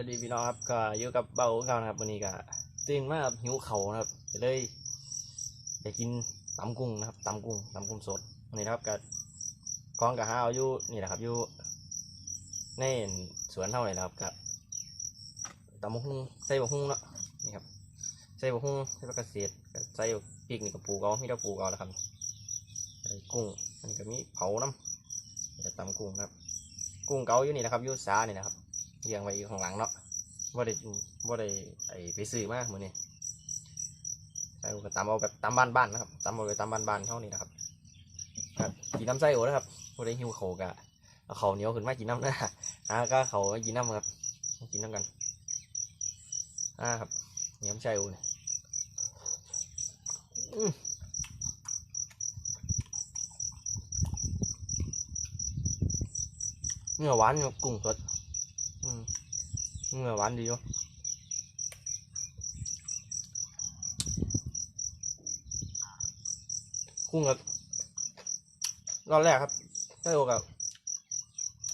วัสดีพี่น้องครับก็อยู่กับเบาเขานะครับวันนี้ก็ตื่นมาครับหิวเขานะครับจะเลยไปกินตำกุ้งนะครับตำกุ้งตำกุ้งสดวันนี้นะครับก็กองกับห้าวอยู่นี่แหละครับอยู่ในสวนเท่าไหร่นะครับกับตำบักหุ่งใส่บักหุ่งเนาะนี่ครับใส่บักหุ่งใส่ผักกระเสียดใส่พริกนี่กับปูเกามีแต่ปูเกาแล้วครับใส่กุ้งอันนี้ก็มีเผาน้ำนี่ก็ตำกุ้งนะครับ กุ้งเกาอยู่นี่นะครับอยู่ซานี่นะครับ เลี้ยงไว้อยู่ข้างหลังเนาะบ่ได้บ่ได้ไอไปซื้อมาเหมือนี้ใส่ก็ตำเอาแบบตำบ้านๆนะครับตำเอาไปตำบ้านๆเท่านี้นะครับครับกินน้ำไส้โอนะครับบ่ได้หิวโขาวกะเอาข้าเหนียวขึ้นมากินน้ำนะอ่าก็เขากินน้ำครับกินน้ำกันอ่าครับเหนียวน้ำไส้โอเนี่ยเนื้อหวานกุ้งสด หวานดีอยู่คุ้งกับรอบแรกครับได้โอกับ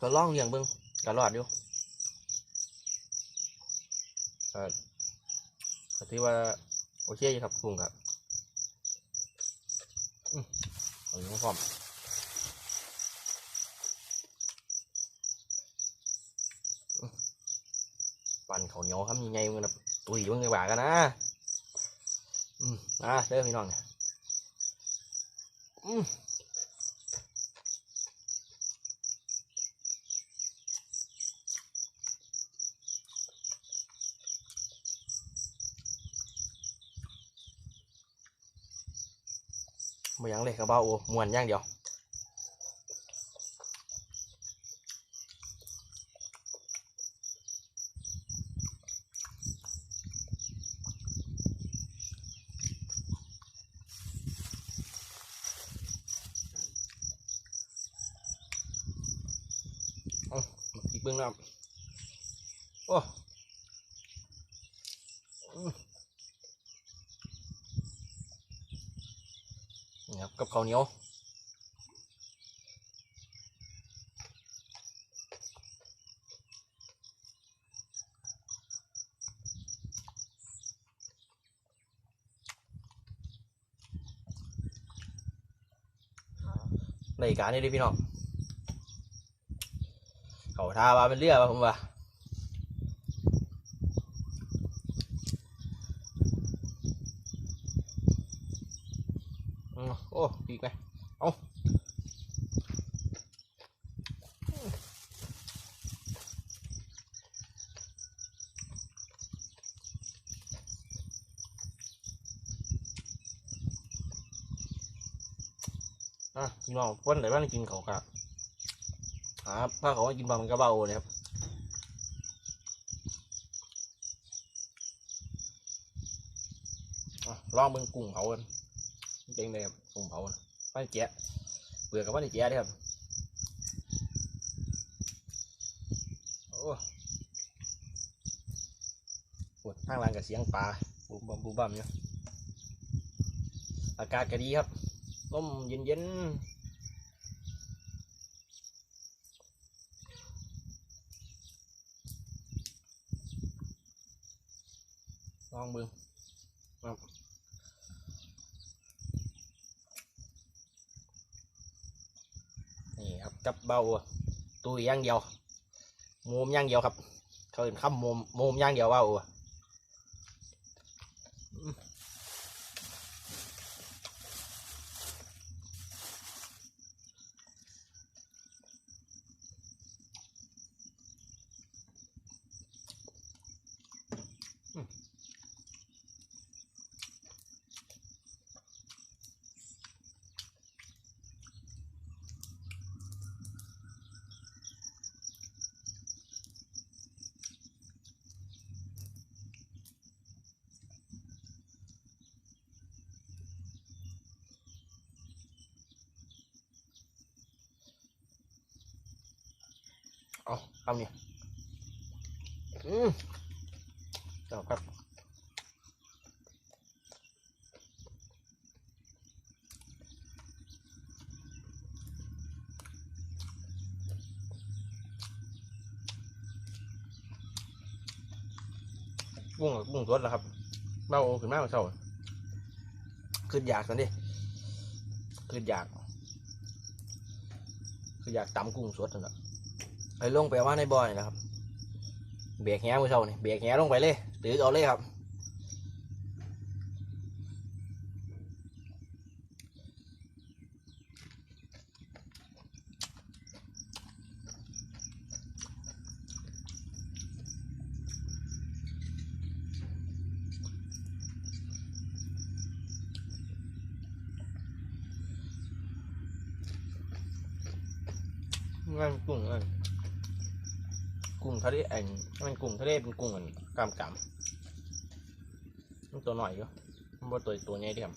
ก็ล่องเลี้ยงเบิ้งก็รอดอยู่ก็ก็ถือว่าโอเคอยู่ครับคุ้งกับอืมเอาอยู่พร้อม ปั่นเขาวเหนียวครับยังไงมึงนะตุยมึงไงบ่ากันนะ อืมอะ เด้อพี่น้องเนี่ยอืมมายังเลยกระเบ้าโอ้มวนอย่างเดียวอีกเบื้องน้ำโอ้อืมนี่ครับกับข้าวเหนียวในการนี้ดิพี่น้องเขา ทาว่าเป็นเรือป่ะผมว่าโอ้ปีกไหมเอาอะพี่น้องวันไหนบ้างกินเขาครับ ครับถ้าเขากินบะมันก็เบาเลยครับลองเบิ่งกุ้งเผากันเป็นไงครับกุ้งเผาน่ะไม่ได้แกะเปลือกกับไม่ได้แกะด้อครับโอ้ปวดทางหล่างกับเสียงปลาบุบบัมบุบบัมอยู่ยอากาศก็ดีครับลมเย็นเย็นๆ องเบิ่งครับนี่ครับจับเบาตุยอย่างเดียวมุมอย่างเดียวครับ เขาเห็นคำมุมมุมอย่างเดียวเบา เอาคำนี้อืมเจ้าครับกุ้งบุ้งสดแล้วครับเบาขึ้นมากกว่าเช้าขึ้นอยากสันดิขึ้นอยากคืออยากตำกุ้งสดนั่นแหละ ไปลงไปว่าในบ่อนี่แหละครับ เบรกแง่มือเช้านี่เบรกแง่ลงไปเลยถือเอาเลยครับมันกุ้งมัน กุ้งทะเลเอ็นมันกุ้งทะเลเป็นกุ้งอันกำกำมันตัวหน่อยอยู่มันบ่ตัวตัวใหญ่เดียว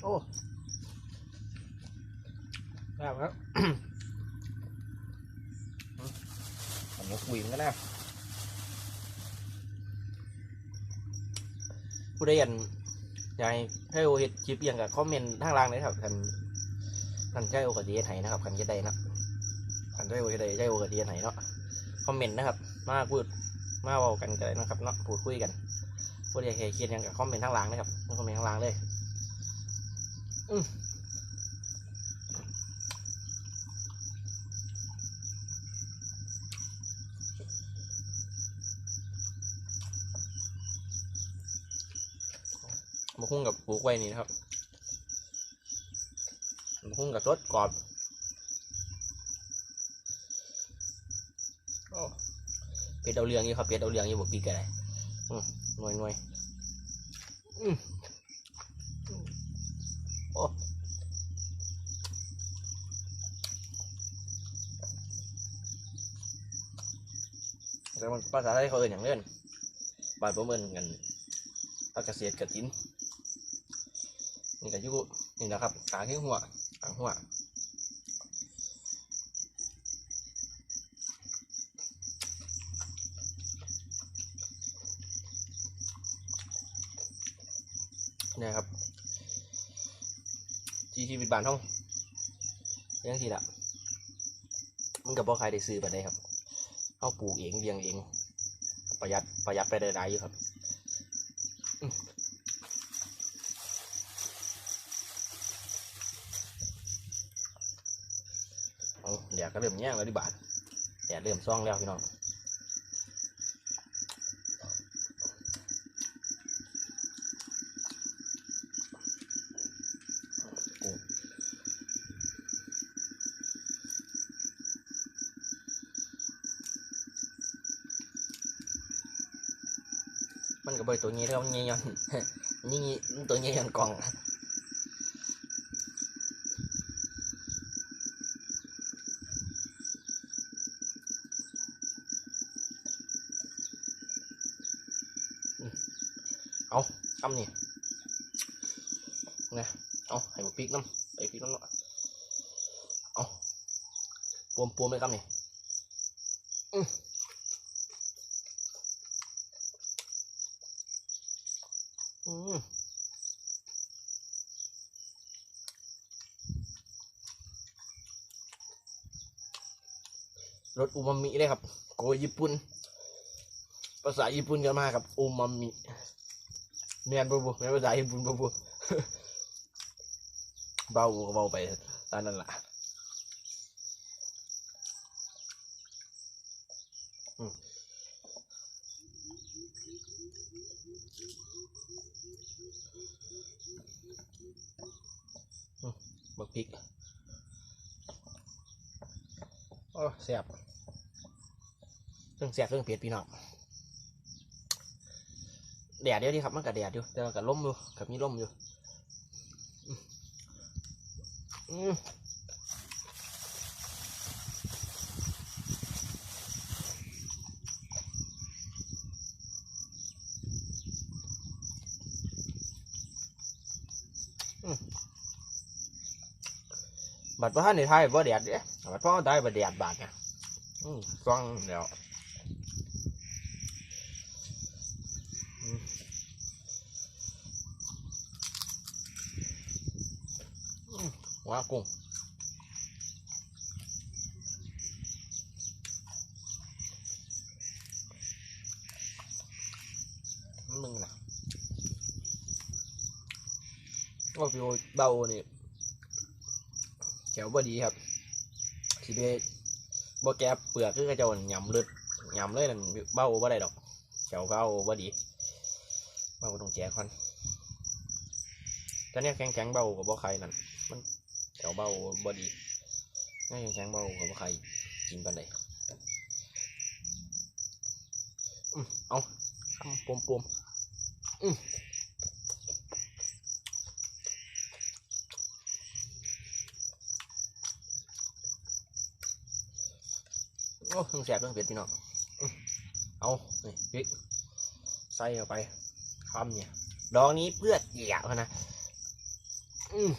โอ้แบบครับผมยกวีนก็นะผู้ใดอยากอยากให้โอเห็ดคลิปอย่างกับคอมเมนต์ทางล่างเลยครับกันกันใช้โอกาสดีไหนนะครับกันจะได้นะกันใช้โอกาสดีใช้โอกาสดีไหนเนาะคอมเมนต์นะครับ มาพูดมาเว้ากันกันนะครับเนาะพูดคุยกัน ผู้ใดอยากให้เขียนอหย่างกับคอมเมนต์ทางล่างนะครับคอมเมนต์ทางล่างเลยอืมมะฮุ่งกับปลูกไว้นี่นะครับมะฮุ่งกับรสกรอบโอ้เป็ดเอาเรืองอยู่ครับเป็ดเอาเรืองอยู่บวกปีกอะไรอืม หน่วยหน่วยอืมโอ้แต่มันภาษาไทยเขาเอ่นอย่างเล่นบานผมเอินกันพักเกษตรกระจินนี่ก็อยู่นี่นะครับกลางที่หัวกลางหัว เนี่ยครับชีชีวิตบ้านท่องเลี้ยงทีละมันกับพ่อใครได้ซื้อไปได้ครับเขาปลูกเองเลี้ยงเอง ประหยัดประหยัดไปได้หลายอยู่ครับเอาเดี๋ยวก็เริ่มแย่งแล้วดิบาทเดี๋ยวเริ่มซ่องแล้วพี่น้อง มันก็เบยตัวนี้แล้วมันเงี้ยอนนี่มันตัวเงี้ยอนกล่อง เอาคำนี่นะเอาให้บุกพริกน้ำใส่พริกน้ำเนาะเอาปวมปวมเลยคำนี่อื้ออืม รสอูมามิเลยครับ โกยญี่ปุ่น ภาษาญี่ปุ่นกันมากครับอูมามิเมียนบูบูเมียนภาษาญี่ปุ่นบูบูเบาก็เบาไปตอนนั้นล่ะอืมมบักพริก โอ้แซ่บ เครื่องแซ่บเครื่องเผ็ดพี่น้องแดดเดียวดีครับมันกับแดดอยู่แต่มันกับลมอยู่กับมีลมอยู่อืมบัดพ่อในไทยบ่แดดเด้บัดพ่อได้บ่แดดบาดนะอืมฟังแล้วอืมอืม ว้ากุ้งมึงนะว่าพี่โอเบานี่แถวบ่ดีครับสิเบบ่แกเปลือกคือกระเจ้าหยำลึดหยำเลยนั่นเบาบ่ได้ดอกแถวเบาบ่ดีเบาต้องแจกก่อนต่เนี่ยแข็งแข็งเบากับบ่ใครนั่น แถวเบาบ่ดีเนี่ยแข็งเบากับใครกินปานใดอืมเอาคำปมๆอืมโอ้ทั้งแสบทั้งเผ็ดพี่น้องเอานี่พริกใส่เข้าไปคำเนี่ยดอกนี้เพื่อเกี่ยวนะ อืม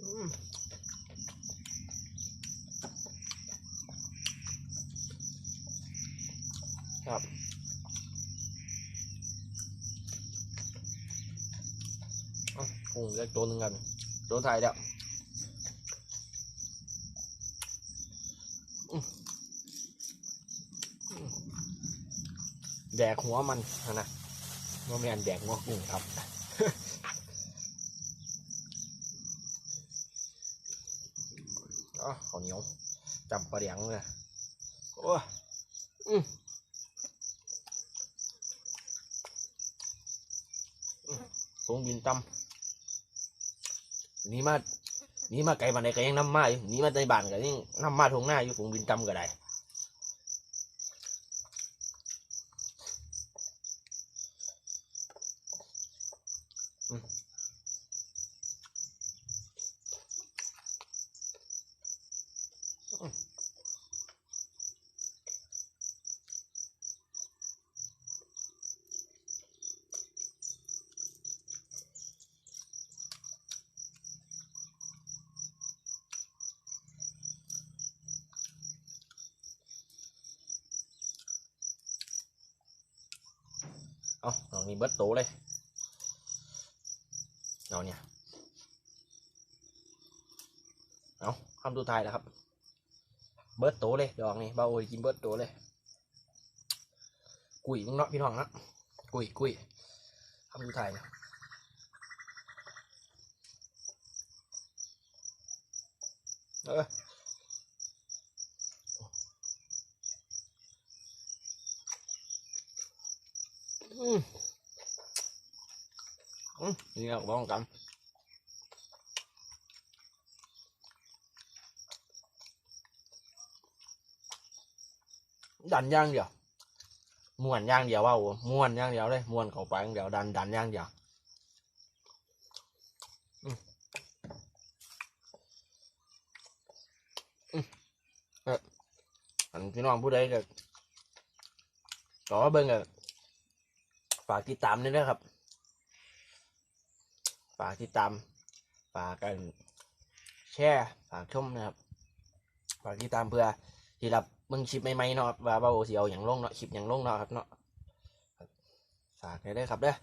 อืม ครับกุ้งเล็กตัวหนึ่งกันตัวไทยแล้วแดกหัวมันนะว่าไม่อันแดกหัวกุ้งครับอ๋อข้าวเหนียวจำปลาเดียงเลยโอ้อืม มคงบินตำนี่มานี่มาไกลบ้านใดก็ยังน้ำมาอยู่นี่มาในบ้านก็ยังน้ำมาทงหน้าอยู่คงบินตำก็ได้ เอาเอานี่เบิดโตเลยเอาเนี่ยเอาคำสุดท้ายแล้วครับเบิดโตเลยดอกนี่เบาโอ้ยกินเบิดโตเลยกุยมึงเนาะพี่น้องนะกุยกุยคำสุดท้ายนะเออ อืมอืมนี่เราบ้องกันดันอย่างเดียวม้วนอย่างเดียวเว่ ฝากติดตามด้วยนะครับ ฝากติดตาม ฝากกันแชร์ฝากชมนะครับ ฝากติดตามเพื่อที่รับมึงชิปใหม่ๆเนาะว่าเบาสิเอาอย่างลงเนาะชิปอย่างลงเนาะครับเนาะฝากได้เลยครับเด้อ